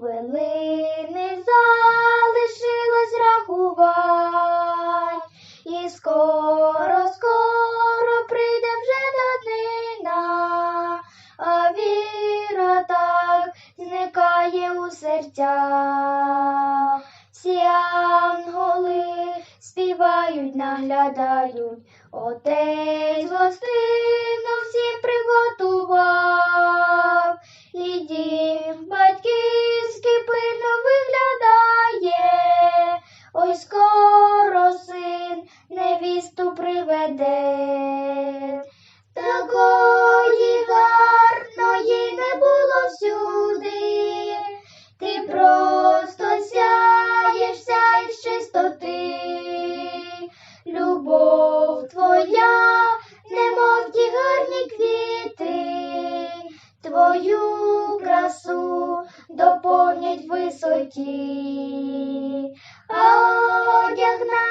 хвилини залишилось рахувань, і скоро, скоро прийде вже доднина, а віра так зникає у серцях. Всі янголи співають, наглядають, отець гостину всім приготував, доповнять висоті, одяг на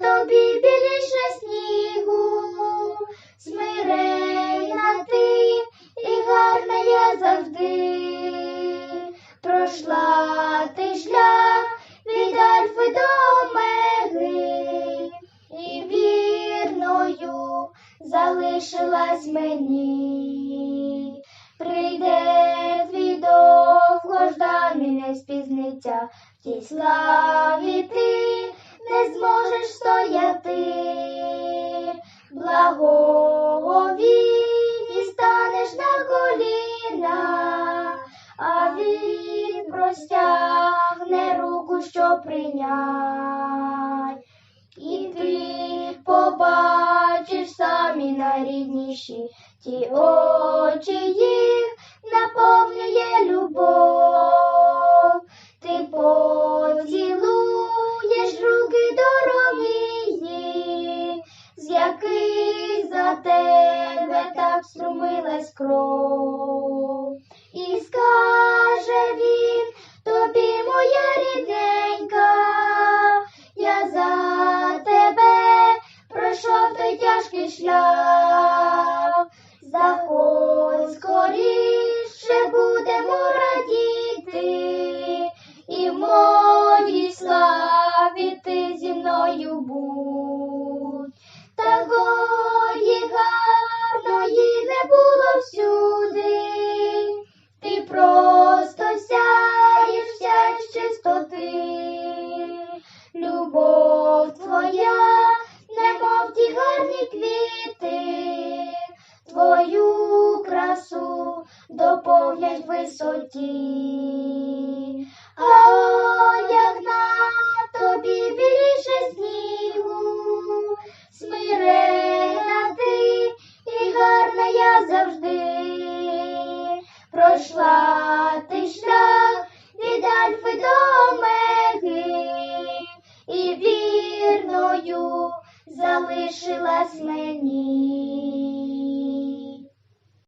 тобі біліше снігу, смирена ти і гарна я завжди. Пройшла ти шлях від Альфи до Омеги, і вірною залишилась мені. Спізниться в тій славі ти не зможеш стояти. Благові і станеш на коліна, а він простягне руку, що прийнять. І ти побачиш самі найрідніші ті очі їх наповнює любов. Кров. І скаже він тобі, моя рідненька, я за тебе пройшов той тяжкий шлях. Висоті, а одяг на тобі більше снігу, смирена ти і гарна я завжди. Пройшла ти шлях від Альфи до Омеги, і вірною залишилась мені.